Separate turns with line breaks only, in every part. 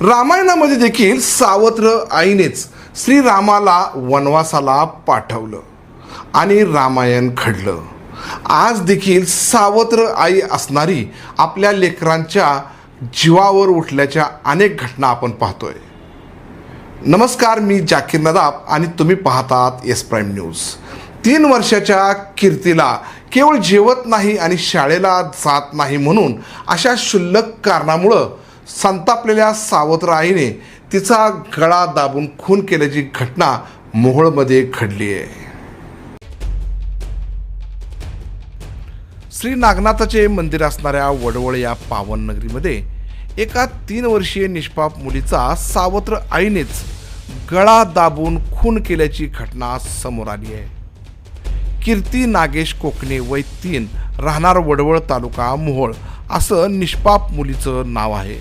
रामायणामध्ये देखील सावत्र आईनेच श्रीरामाला वनवासाला पाठवलं आणि रामायण घडलं. आज देखील सावत्र आई असणारी आपल्या लेकरांच्या जीवावर उठल्याच्या अनेक घटना आपण पाहतोय. नमस्कार मी जाकीर नदाब आणि तुम्ही पाहतात एस प्राईम न्यूज. तीन वर्षाच्या कीर्तीला केवळ जेवत नाही आणि शाळेला जात नाही म्हणून अशा क्षुल्लक कारणामुळं संतापलेल्या सावत्र आईने तिचा गळा दाबून खून केल्याची घटना मोहोळमध्ये घडली आहे. श्री नागनाथाचे मंदिर असणाऱ्या वडवळ या पावन नगरीमध्ये एका तीन वर्षीय निष्पाप मुलीचा सावत्र आईनेच गळा दाबून खून केल्याची घटना समोर आली आहे. कीर्ती नागेश कोकणे वय तीन राहणार वडवळ तालुका मोहोळ असं निष्पाप मुलीचं नाव आहे.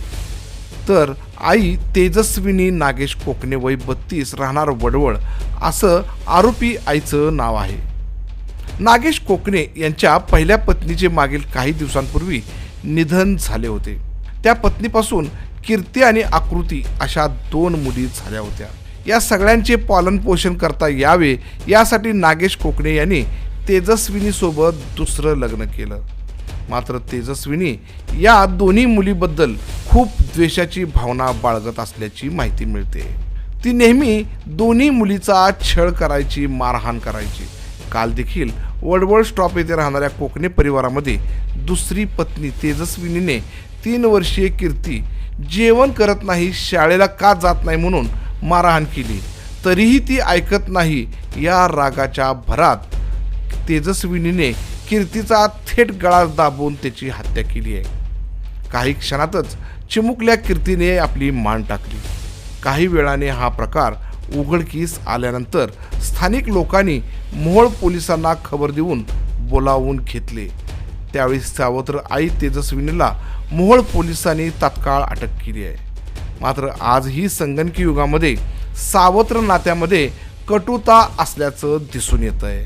तर आई तेजस्विनी नागेश कोकणे वय बत्तीस राहणार वडवळ असं आरोपी आईचं नाव आहे. नागेश कोकणे यांच्या पहिल्या पत्नीचे मागील काही दिवसांपूर्वी निधन झाले होते. त्या पत्नीपासून कीर्ती आणि आकृती अशा दोन मुली झाल्या होत्या. या सगळ्यांचे पालनपोषण करता यावे यासाठी नागेश कोकणे यांनी तेजस्विनीसोबत दुसरं लग्न केलं. मात्र तेजस्विनी या दोन्ही मुलीबद्दल खूप द्वेषाची भावना बाळगत असल्याची माहिती मिळते. ती नेहमी दोन्ही मुलीचा छळ करायची मारहाण करायची. काल देखील वडवळ स्टॉप येथे राहणाऱ्या कोकणे परिवारामध्ये दुसरी पत्नी तेजस्विनीने तीन वर्षीय कीर्ती जेवण करत नाही शाळेला का जात नाही म्हणून मारहाण केली. तरीही ती ऐकत नाही या रागाच्या भरात तेजस्विनीने कीर्तीचा थेट गळा दाबून त्याची हत्या केली आहे. काही क्षणातच चिमुकल्या कीर्तीने आपली मान टाकली. काही वेळाने हा प्रकार उघडकीस आल्यानंतर स्थानिक लोकांनी मोहोळ पोलिसांना खबर देऊन बोलावून घेतले. त्यावेळी सावत्र आई तेजस्विनीला मोहोळ पोलिसांनी तात्काळ अटक केली आहे. मात्र आजही संगणकी युगामध्ये सावत्र नात्यामध्ये कटुता असल्याचं दिसून येत आहे